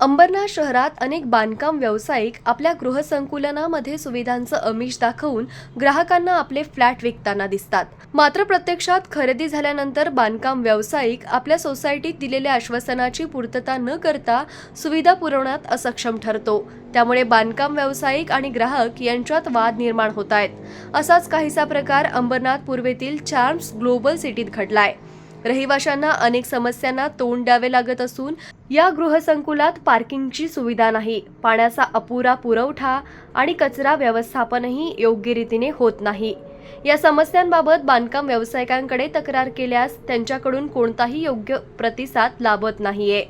अंबरनाथ शहरात अनेक बांधकाम व्यावसायिक आपल्या गृहसंकुलनामध्ये सुविधांचं अमिष दाखवून ग्राहकांना आपले फ्लॅट विकताना दिसतात. मात्र प्रत्यक्षात खरेदी झाल्यानंतर बांधकाम व्यावसायिक आपल्या सोसायटीत दिलेल्या आश्वासनाची पूर्तता न करता सुविधा पुरवण्यात असक्षम ठरतो. त्यामुळे बांधकाम व्यावसायिक आणि ग्राहक यांच्यात वाद निर्माण होत आहेत. असाच काहीसा प्रकार अंबरनाथ पूर्वेतील चार्म्स ग्लोबल सिटीत घडलाय. रहिवाशांना अनेक समस्यांना तोंड द्यावे लागत असून या गृहसंकुलात पार्किंगची सुविधा नाही. पाण्याचा अपुरा पुरवठा आणि कचरा व्यवस्थापनही योग्य रीतीने होत नाही. या समस्यांबाबत बांधकाम व्यावसायिकांकडे तक्रार केल्यास त्यांच्याकडून कोणताही योग्य प्रतिसाद लाभत नाहीये.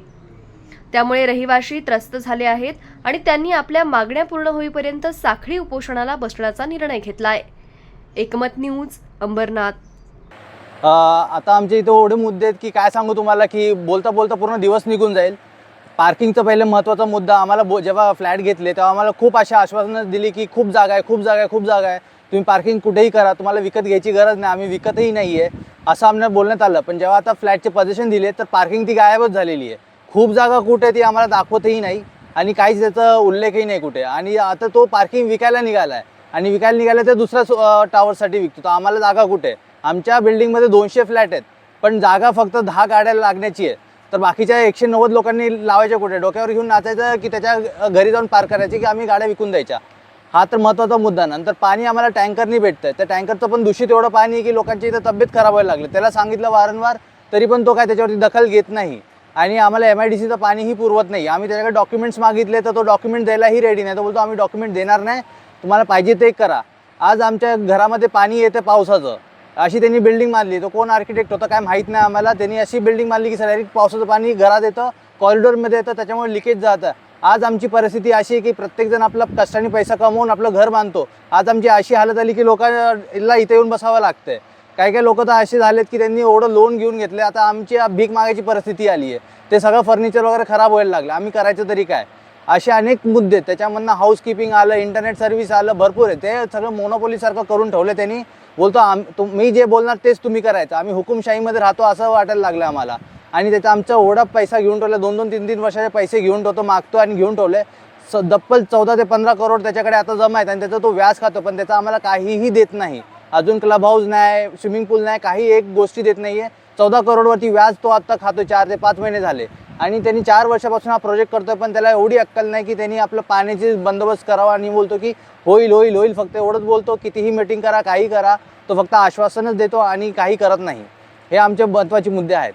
त्यामुळे रहिवाशी त्रस्त झाले आहेत आणि त्यांनी आपल्या मागण्या पूर्ण होईपर्यंत साखळी उपोषणाला बसण्याचा निर्णय घेतलाय. एकमत न्यूज अंबरनाथ. आता आमच्या इथे एवढे मुद्दे आहेत की काय सांगू तुम्हाला की बोलता बोलता पूर्ण दिवस निघून जाईल. पार्किंगचा पहिले महत्त्वाचा मुद्दा. आम्हाला बो जेव्हा फ्लॅट घेतले तेव्हा आम्हाला खूप अशा आश्वासनं दिली की खूप जागा आहे खूप जागा आहे खूप जागा आहे. तुम्ही पार्किंग कुठेही करा. तुम्हाला विकत घ्यायची गरज नाही. आम्ही विकतही नाही आहे असं आम्हाला बोलण्यात आलं. पण जेव्हा आता फ्लॅटचे पोझिशन दिले तर पार्किंग ती गायबच झालेली आहे. खूप जागा कुठे आहे ती आम्हाला दाखवतही नाही. आणि काहीच त्याचा उल्लेखही नाही कुठे. आणि आता तो पार्किंग विकायला निघाला आहे आणि विकायला निघाला तर दुसऱ्या टावरसाठी विकतो. तर आम्हाला जागा कुठे? आहे आमच्या बिल्डिंगमध्ये दोनशे फ्लॅट आहेत. पण जागा फक्त दहा गाड्या लागण्याची आहे. तर बाकीच्या एकशे नव्वद लोकांनी लावायच्या कुठे? डोक्यावर घेऊन नाचायचं की त्याच्या घरी जाऊन पार्क करायची की आम्ही गाड्या विकून द्यायच्या? हा तर महत्त्वाचा मुद्दा. नंतर पाणी आम्हाला टँकरनी भेटतं त्या टँकरचं पण दूषित एवढं पाणी आहे की लोकांची इथं तब्येत खराब व्हायला लागली. त्याला सांगितलं वारंवार तरी पण तो काय त्याच्यावरती दखल घेत नाही. आणि आम्हाला एम आय डी सीचं पाणीही पुरवत नाही. आम्ही त्याच्याकडे डॉक्युमेंट्स मागितले तर तो डॉक्युमेंट द्यायलाही रेडी नाही. तो बोलतो आम्ही डॉक्युमेंट देणार नाही. तुम्हाला पाहिजे ते करा. आज आमच्या घरामध्ये पाणी येतं पावसाचं. अशी त्यांनी बिल्डिंग मारली. तो कोण आर्किटेक्ट होता काय माहीत नाही आम्हाला. त्यांनी अशी बिल्डिंग मारली की डायरेक्ट पावसाचं पाणी घरात येतं कॉरिडॉरमध्ये येतं त्याच्यामुळे लिकेज जातं. आज आमची परिस्थिती अशी आहे की प्रत्येकजण आपला कष्टाने पैसा कमवून आपलं घर बांधतो. आज आमची अशी हालत आली की लोकांना इथे येऊन बसावं लागतंय. काही काही लोक तर असे झालेत की त्यांनी एवढं लोन घेऊन घेतले आता आमची भीक मागायची परिस्थिती आली आहे. ते सगळं फर्निचर वगैरे खराब व्हायला लागलं. आम्ही करायचं तरी काय? असे अनेक मुद्दे आहेत. त्याच्यामधनं हाऊसकीपिंग आलं इंटरनेट सर्व्हिस आलं भरपूर आहे. ते सगळं मोनोपोलीसारखं करून ठेवलं त्यांनी. बोलतो आम तुम मी जे बोलणार तेच तुम्ही करायचं. आम्ही हुकुमशाहीमध्ये राहतो असं वाटायला लागलं आम्हाला. आणि त्याचा आमचा ओढा पैसा घेऊन ठेवला दोन दोन तीन तीन वर्षाचे पैसे घेऊन ठेवतो मागतो आणि घेऊन ठेवले. स दप्पल चौदा ते पंधरा करोड त्याच्याकडे आता जमा आहेत आणि त्याचा तो व्याज खातो पण त्याचा आम्हाला काहीही देत नाही. अजून क्लब हाऊस नाही स्विमिंग पूल नाही काही एक गोष्टी देत नाही आहे चौदा करोडवरती व्याज तो आत्ता खातो चार ते पाच महिने झाले. आणि त्यांनी चार वर्षापासून हा प्रोजेक्ट करतोय पण त्याला एवढी अक्कल नाही की त्यांनी आपलं पाण्याची बंदोबस्त करावा आणि बोलतो की होईल होईल होईल फक्त एवढंच बोलतो कितीही मीटिंग करा काही करा तो फक्त आश्वासनच देतो आणि काही करत नाही. हे आमचे महत्त्वाचे मुद्दे आहेत.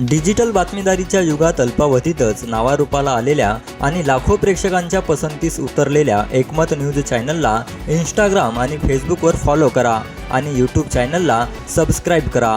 डिजिटल बातमीदारीच्या युगात अल्पावधीतच नावारूपाला आलेल्या आणि लाखो प्रेक्षकांच्या पसंतीस उतरलेल्या एकमत न्यूज चॅनलला इंस्टाग्राम आणि फेसबुकवर फॉलो करा आणि यूट्यूब चॅनलला सबस्क्राईब करा.